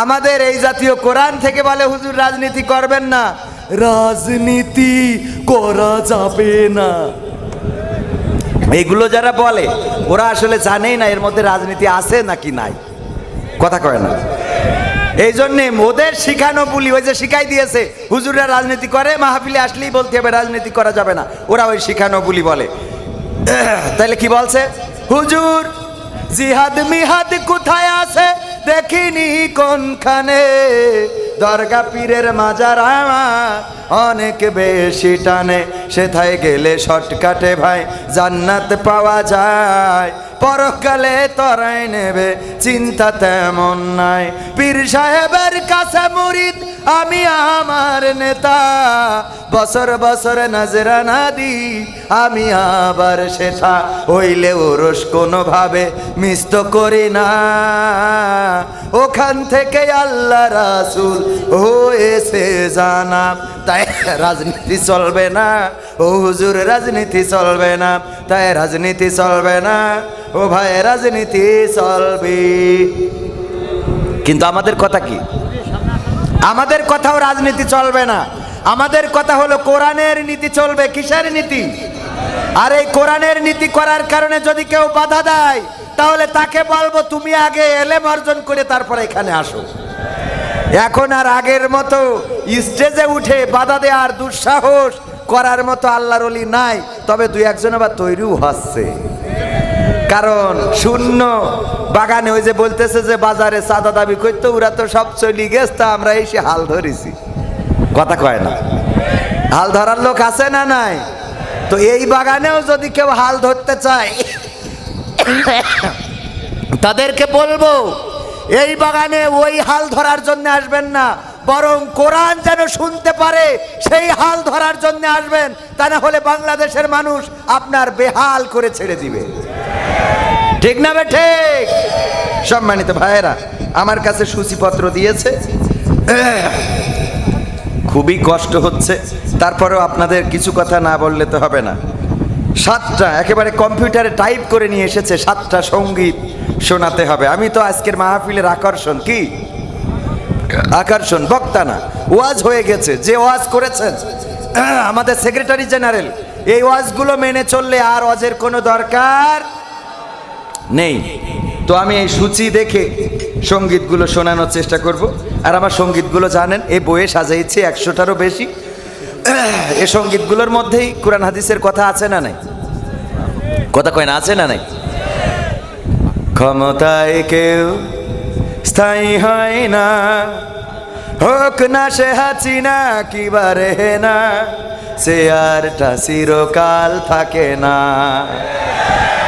আমাদের এই জাতীয় কোরআন থেকে বলে, হুজুর, রাজনীতি করবেন না। রাজনীতি করা যাবে না। এইগুলো যারা বলে, ওরা আসলে জানেই না এর মধ্যে রাজনীতি আছে নাকি নাই। কথা কয় না। এই জন্যে ওদের শিখানো বলি, ওই যে শিখাই দিয়েছে, হুজুররা রাজনীতি করে, মাহফিলে আসলেই বলতে হবে, রাজনীতি করা যাবে না। ওরা ওই শিখানো বলি বলে। তাহলে কি বলছে? হুজুর, জিহাদ মিহাদ কোথায় আছে? দেখিনি কোনখানে। দরগা পীরের মাজার অনেক বেশি টানে। সেথায় গেলে শর্টকাটে ভাই জান্নাত পাওয়া যায়। পরকালে তরাই নেবে, চিন্তা তেমন নাই। পীর সাহেবের কাছে মুরিদ, আমি আমার নেতা। বছর বছর নাজরানা দি আমি আবার সেথা হইলে ওরস কোনোভাবে মিস্ত করি না। ওখান থেকে আল্লাহ রাসুল হয়েছে জানা। তাই রাজনীতি চলবে না। ও হুজুর, রাজনীতি চলবে না। তাই রাজনীতি চলবে না। ও ভাই রাজনীতি চলবে। কিন্তু আমাদের কথা কি? আমাদের কথাও রাজনীতি চলবে না। আমাদের কথা হলো কোরআনের নীতি চলবে, কিসের নীতি? আর এই কোরআনের নীতি করার কারণে যদি কেউ বাধা দেয়, তাহলে তাকে বলব তুমি আগে এলেম অর্জন করে তারপরে এখানে আসো। এখন আর আগের মতো স্টেজে উঠে বাধা দেওয়ার দুঃসাহস করার মতো আল্লাহর নাই, তবে দুই একজন আবার তৈরিও হচ্ছে। কারণ শূন্য। বাগানে ওই যে বলতেছে যে বাজারে চাঁদা দাবি করতো, ওরা তো সব চলি গেছে আমরা এসে হাল ধরেছি। কথা কয় না। হাল ধরার লোক আছে না নাই? তো এই বাগানেও যদি কেউ হাল ধরতে চায়, তাদেরকে বলব, এই বাগানে ওই হাল ধরার জন্য আসবেন না, বরং কোরআন যেন শুনতে পারে, সেই হাল ধরার জন্য আসবেন, তা না হলে বাংলাদেশের মানুষ আপনার বেহাল করে ছেড়ে দিবে। ঠিক না বে, ঠিক? সম্মানিত ভাইয়েরা, আমার কাছে সূচিপত্র দিয়েছে। খুবই কষ্ট হচ্ছে, তারপরেও আপনাদের কিছু কথা না বললে তো হবে না। সাতটা, একেবারে কম্পিউটারে টাইপ করে নিয়ে এসেছে, সাতটা সংগীত শোনাতে হবে। আমি তো আজকের মাহফিলের আকর্ষণ, কি? আকর্ষণ, বক্তা না, ওয়াজ হয়ে গেছে, যে ওয়াজ করেছেন, আমাদের সেক্রেটারি জেনারেল, এই ওয়াজগুলো মেনে চললে আর ওয়াজের কোনো দরকার নেই। তো আমি এই সূচি দেখে সঙ্গীতগুলো শোনানোর চেষ্টা করব। আর আমার সঙ্গীতগুলো জানেন এই বইয়ে সাজাইছি, একশোটারও বেশি। এ সঙ্গীতগুলোর মধ্যেই কোরআন হাদিসের কথা আছে না নাই? কথা কয় না, আছে না নাই? ক্ষমতায় কেউ স্থায়ী হয় না। হোক না সে হাসিনা কিবারে না। সে আরটা চিরকাল থাকে না।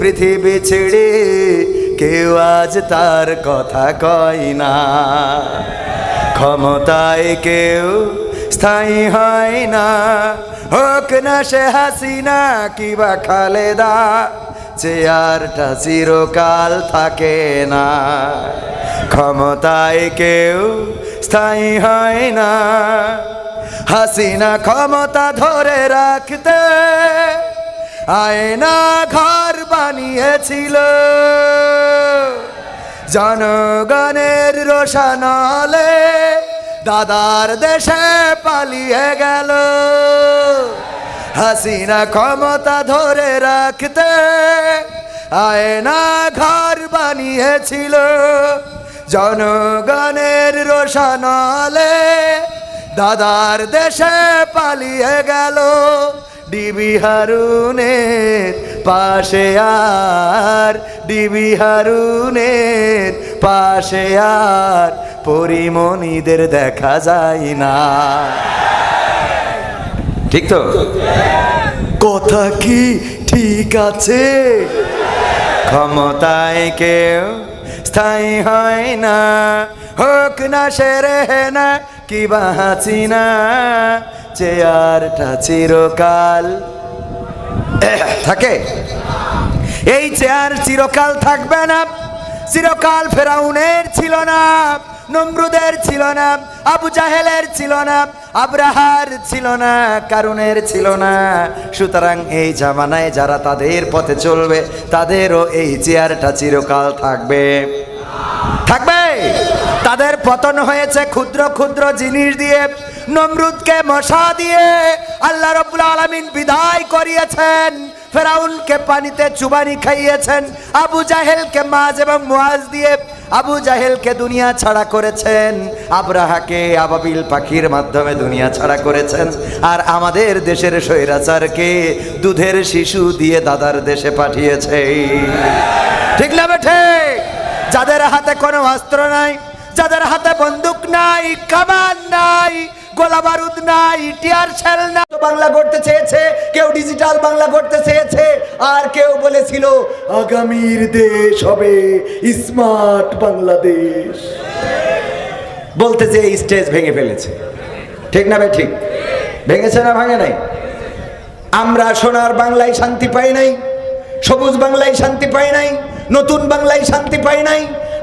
পৃথিবী ছেড়ে কেউ আজ তার কথা কয় না। ক্ষমতায় কেউ স্থায়ী হয় না। হোক না সে হাসিনা কিবা খালেদা, চেয়ারটা চিরকাল থাকে না। ক্ষমতায় কেউ স্থায়ী হয় না। হাসিনা ক্ষমতা ধরে রাখতে আয়না ঘর বানিয়েছিল। জনগণের রোশানলে দাদার দেশে পালিয়ে গেল। হাসিনা ক্ষমতা ধরে রাখতে আয়না ঘর বানিয়েছিল। জনগণের রোশানলে দাদার দেশে পালিয়ে গেল। ডিবি হারুনের পাশে আর, ডিবি হারুনের পাশে আর, পরিমণিদের দেখা যায় না। ঠিক তো? কথা কি ঠিক আছে? ক্ষমতায় কেউ স্থায়ী হয় না। হোক না সেরে না, কি বাঁচি না। চেয়ারটা চিরকাল। থাকে। এই চেয়ার চিরকাল থাকবে না, চিরকাল ফেরাউনের ছিল না, নমরুদের ছিল না, আবু জাহেলের ছিল না, আব্রাহার ছিল না, কারুনের ছিল না। সুতরাং এই জামানায় যারা তাদের পথে চলবে, তাদেরও এই চেয়ারটা চিরকাল থাকবে। থাকবে? তাদের পতন হয়েছে ক্ষুদ্র ক্ষুদ্র জিনিস দিয়ে, নমরুদকে মশা দিয়ে। আল্লাহ রব্বুল আলমিন বিদায় করিয়েছেন। ফেরাউনকে পানিতে চুবানি খাইয়েছেন, আবু জাহেলকে মাছ এবং মুয়াজ দিয়ে আবু জাহেলকে দুনিয়া ছাড়া করেছেন, আব্রাহাকে আবাবিল পাখির মাধ্যমে দুনিয়া ছাড়া করেছেন। আর আমাদের দেশের স্বৈরাচারকে দুধের শিশু দিয়ে দাদার দেশে পাঠিয়েছে। ঠিক না বেঠে? যাদের হাতে কোনো অস্ত্র নাই যাদের হাতে বন্দুক নাই, কামান নাই, গোলা বারুদ নাই, টিয়ার শেল না বাংলা করতে চেয়েছে, কেউ ডিজিটাল বাংলা করতে চেয়েছে, আর কেউ বলেছিল, আগামীর দেশ হবে স্মার্ট বাংলাদেশ। বলতে যে স্টেজ ভেঙে ফেলেছে। ঠিক না ভাই, ঠিক? ভেঙেছে না ভাঙে নাই? আমরা সোনার বাংলায় শান্তি পাই নাই, সবুজ বাংলায় শান্তি পাই নাই, নতুন বাংলায় শান্তি পাই নাই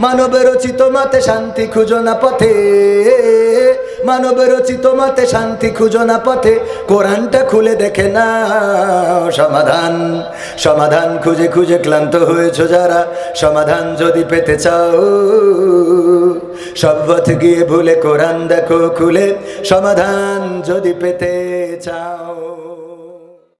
মানব রচিত মতে শান্তি খুঁজো না পথে। মানব রচিত মতে শান্তি খুঁজো না পথে। কোরআনটা খুলে দেখে না সমাধান। সমাধান খুঁজে খুঁজে ক্লান্ত হয়েছ যারা। সমাধান যদি পেতে চাও, সব পথ গিয়ে ভুলে কোরআন দেখো খুলে। সমাধান যদি পেতে চাও।